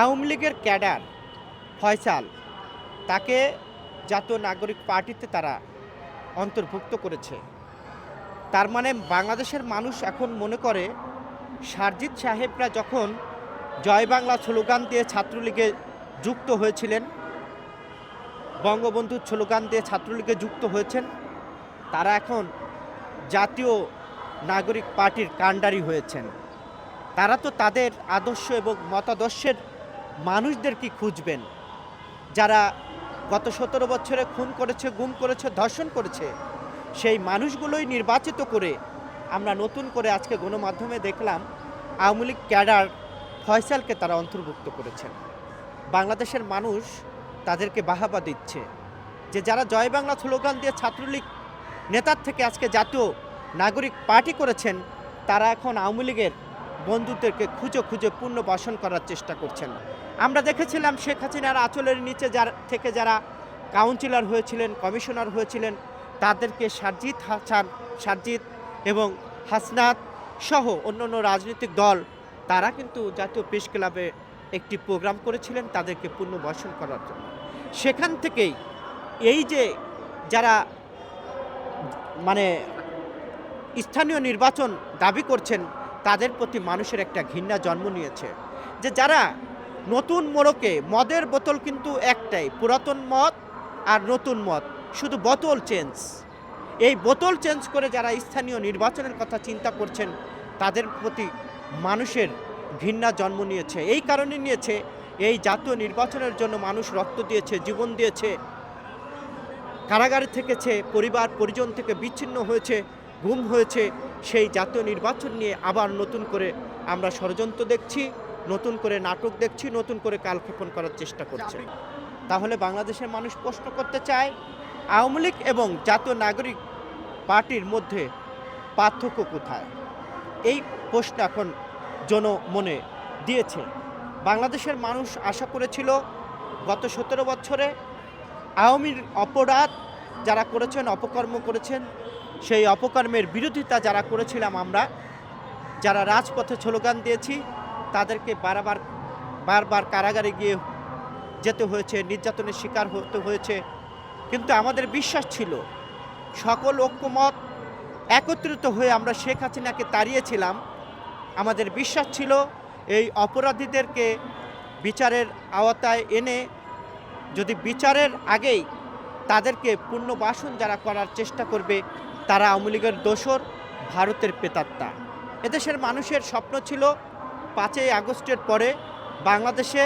আওয়ামী লীগের ক্যাডার ফয়সাল, তাকে জাতীয় নাগরিক পার্টিতে তারা অন্তর্ভুক্ত করেছে। তার মানে বাংলাদেশের মানুষ এখন মনে করে, সারজিৎ সাহেবরা যখন জয় বাংলা স্লোগান দিয়ে ছাত্রলীগে যুক্ত হয়েছিলেন, বঙ্গবন্ধুর স্লোগান দিয়ে ছাত্রলীগে যুক্ত হয়েছেন, তারা এখন জাতীয় নাগরিক পার্টির কাণ্ডারি হয়েছেন। তারা তো তাদের আদর্শ এবং মতাদর্শের মানুষদের কি খুঁজবেন? যারা গত সতেরো বছরে খুন করেছে, গুম করেছে, ধর্ষণ করেছে, সেই মানুষগুলোই নির্বাচিত করে আমরা নতুন করে আজকে গণমাধ্যমে দেখলাম আওয়ামী লীগ ক্যাডার ফয়সালকে তারা অন্তর্ভুক্ত করেছেন। বাংলাদেশের মানুষ তাদেরকে বাহাবা দিচ্ছে যে যারা জয় বাংলা স্লোগান দিয়ে ছাত্রলীগ নেতার থেকে আজকে জাতীয় নাগরিক পার্টি করেছেন, তারা এখন আওয়ামী লীগের বন্ধুদেরকে খুঁজে খুঁজে পুনর্বাসন করার চেষ্টা করছেন। আমরা দেখেছিলাম শেখ হাসিনার আঁচলের নিচে যার, থেকে যারা কাউন্সিলর হয়েছিলেন, কমিশনার হয়েছিলেন, তাদেরকে সারজিৎ হাসান, সারজিৎ এবং হাসনাত সহ অন্যান্য রাজনৈতিক দল, তারা কিন্তু জাতীয় প্রেস ক্লাবে একটি প্রোগ্রাম করেছিলেন তাদেরকে পূর্ণ পুনর্বাসন করার জন্য। সেখান থেকেই এই যে যারা মানে স্থানীয় নির্বাচন দাবি করছেন তাদের প্রতি মানুষের একটা ঘৃণা জন্ম নিয়েছে। যে যারা নতুন মোড়কে, মদের বোতল কিন্তু একটাই, পুরাতন মদ আর নতুন মদ, শুধু বোতল চেঞ্জ। এই বোতল চেঞ্জ করে যারা স্থানীয় নির্বাচনের কথা চিন্তা করছেন, তাদের প্রতি মানুষের ঘৃণা জন্ম নিয়েছে। এই কারণে নিয়েছে, এই জাতীয় নির্বাচনের জন্য মানুষ রক্ত দিয়েছে, জীবন দিয়েছে, কারাগারে থেকেছে, পরিবার, পরিজন থেকে বিচ্ছিন্ন হয়েছে। গুম হয়েছে, সেই জাতীয় নির্বাচন নিয়ে আবার নতুন করে আমরা ষড়যন্ত্র দেখছি, নতুন করে নাটক দেখছি, নতুন করে কালক্ষেপণ করার চেষ্টা করছে। তাহলে বাংলাদেশের মানুষ প্রশ্ন করতে চায়, আওয়ামী লীগ এবং জাতীয় নাগরিক পার্টির মধ্যে পার্থক্য কোথায়? এই প্রশ্ন এখন জনমনে দিয়েছে। বাংলাদেশের মানুষ আশা করেছিল গত সতেরো বছরে আওয়ামীর অপরাধ যারা করেছেন, অপকর্ম করেছেন সেই অপকর্মের বিরোধিতা যারা করেছিলাম আমরা, যারা রাজপথে স্লোগান দিয়েছি, তাদেরকে বারবার বারবার কারাগারে গিয়ে যেতে হয়েছে, নির্যাতনের শিকার হতে হয়েছে। কিন্তু আমাদের বিশ্বাস ছিল, সকল ঐক্যমত একত্রিত হয়ে আমরা শেখ হাসিনাকে তাড়িয়েছিলাম। আমাদের বিশ্বাস ছিল, এই অপরাধীদেরকে বিচারের আওতায় এনে, যদি বিচারের আগেই তাদেরকে পুনর্বাসন যারা করার চেষ্টা করবে, তারা আওয়ামী লীগের দোসর, ভারতের পেতাত্তা। এদেশের মানুষের স্বপ্ন ছিল পাঁচই আগস্টের পরে বাংলাদেশে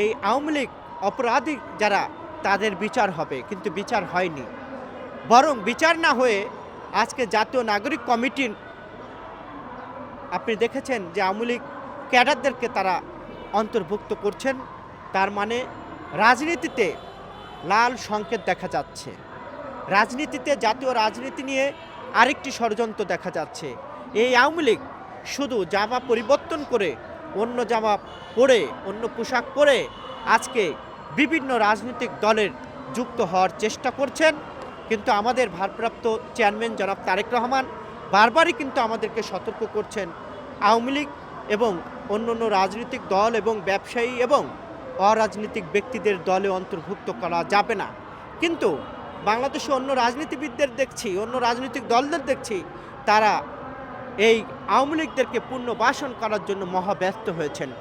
এই আওয়ামী লীগ অপরাধী যারা, তাদের বিচার হবে। কিন্তু বিচার হয়নি। বরং বিচার না হয়ে আজকে জাতীয় নাগরিক কমিটির, আপনি দেখেছেন যে আওয়ামী লীগ ক্যাডারদেরকে তারা অন্তর্ভুক্ত করছেন। তার মানে রাজনীতিতে লাল সংকেত দেখা যাচ্ছে। রাজনীতিতে জাতীয় রাজনীতি নিয়ে আরেকটি ষড়যন্ত্র দেখা যাচ্ছে। এই আওয়ামী লীগ শুধু জামা পরিবর্তন করে, অন্য জামা পরে, অন্য পোশাক পরে আজকে বিভিন্ন রাজনৈতিক দলের যুক্ত হওয়ার চেষ্টা করছেন। কিন্তু আমাদের ভারপ্রাপ্ত চেয়ারম্যান জনাব তারেক রহমান বারবারই কিন্তু আমাদেরকে সতর্ক করছেন আওয়ামী লীগ এবং অন্য অন্য রাজনৈতিক দল এবং ব্যবসায়ী এবং অরাজনৈতিক ব্যক্তিদের দলে অন্তর্ভুক্ত করা যাবে না। কিন্তু বাংলাদেশে অন্য রাজনীতিবিদদের দেখছি, অন্য রাজনৈতিক দলদের দেখছি, তারা এই আওয়ামী লীগদেরকে পুনর্বাসন করার জন্য মহাব্যস্ত হয়েছেন।